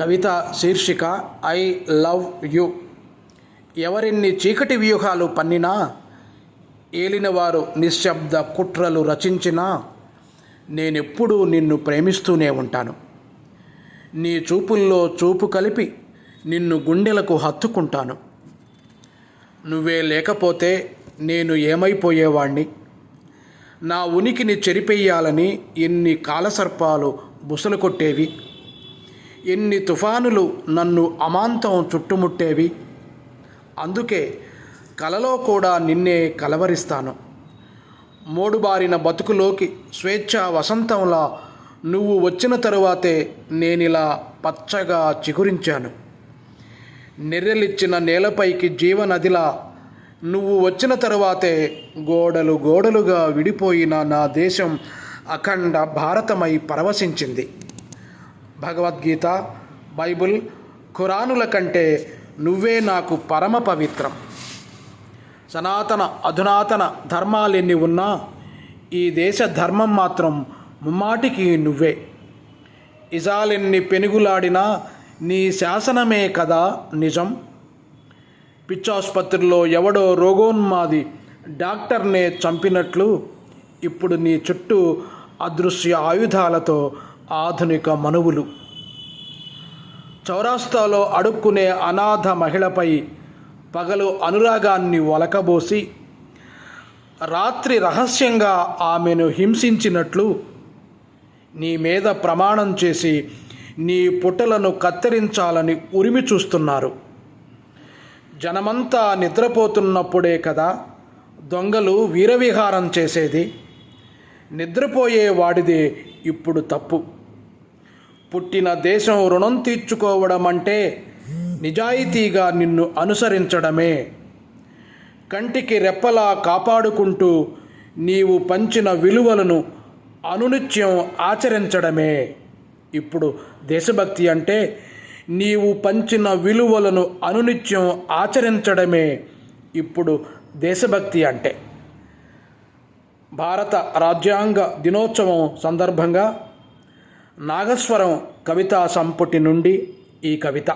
కవిత శీర్షిక I love you ఎవరిన్ని చీకటి వ్యూహాలు పన్నినా ఏలినవారు నిశ్శబ్ద కుట్రలు రచించినా నేనెప్పుడూ నిన్ను ప్రేమిస్తూనే ఉంటాను. నీ చూపుల్లో చూపు కలిపి నిన్ను గుండెలకు హత్తుకుంటాను. నువ్వే లేకపోతే నేను ఏమైపోయేవాణ్ణి? నా ఉనికిని చెరిపెయ్యాలని ఎన్ని కాలసర్పాలు బుసలు కొట్టేవి? ఎన్ని తుఫానులు నన్ను అమాంతం చుట్టుముట్టేవి? అందుకే కలలో కూడా నిన్నే కలవరిస్తాను. మోడుబారిన బతుకులోకి స్వేచ్ఛ వసంతంలా నువ్వు వచ్చిన తరువాతే నేనిలా పచ్చగా చిగురించాను. నెర్రెలిచ్చిన నేలపైకి జీవనదిలా నువ్వు వచ్చిన తరువాతే గోడలు గోడలుగా విడిపోయిన నా దేశం అఖండ భారతమై పరవశించింది. భగవద్గీత బైబుల్ ఖురానుల కంటే నువ్వే నాకు పరమ పవిత్రం. సనాతన అధునాతన ధర్మాలెన్ని ఉన్నా ఈ దేశ ధర్మం మాత్రం ముమ్మాటికి నువ్వే. ఇజాలెన్ని పెనుగులాడినా నీ శాసనమే కదా నిజం. పిచ్చాసుపత్రిలో ఎవడో రోగోన్మాది డాక్టర్నే చంపినట్లు ఇప్పుడు నీ చుట్టూ అదృశ్య ఆయుధాలతో ఆధునిక మనువులు. చౌరాస్తాలో అడుక్కునే అనాథ మహిళపై పగలు అనురాగాన్ని ఒలకబోసి రాత్రి రహస్యంగా ఆమెను హింసించినట్లు నీ మీద ప్రమాణం చేసి నీ పుట్టలను కత్తిరించాలని ఉరిమి చూస్తున్నారు. జనమంతా నిద్రపోతున్నప్పుడే కదా దొంగలు వీరవిహారం చేసేది. నిద్రపోయే వాడిదే ఇప్పుడు తప్పు. పుట్టిన దేశం రుణం తీర్చుకోవడం అంటే నిజాయితీగా నిన్ను అనుసరించడమే. కంటికి రెప్పలా కాపాడుకుంటూ నీవు పంచిన విలువలను అనునిత్యం ఆచరించడమే. ఇప్పుడు దేశభక్తి అంటే నీవు పంచిన విలువలను అనునిత్యం ఆచరించడమే. ఇప్పుడు దేశభక్తి అంటే. భారత రాజ్యాంగ దినోత్సవం సందర్భంగా నాగస్వరం కవితా సంపుటి నుండి ఈ కవిత.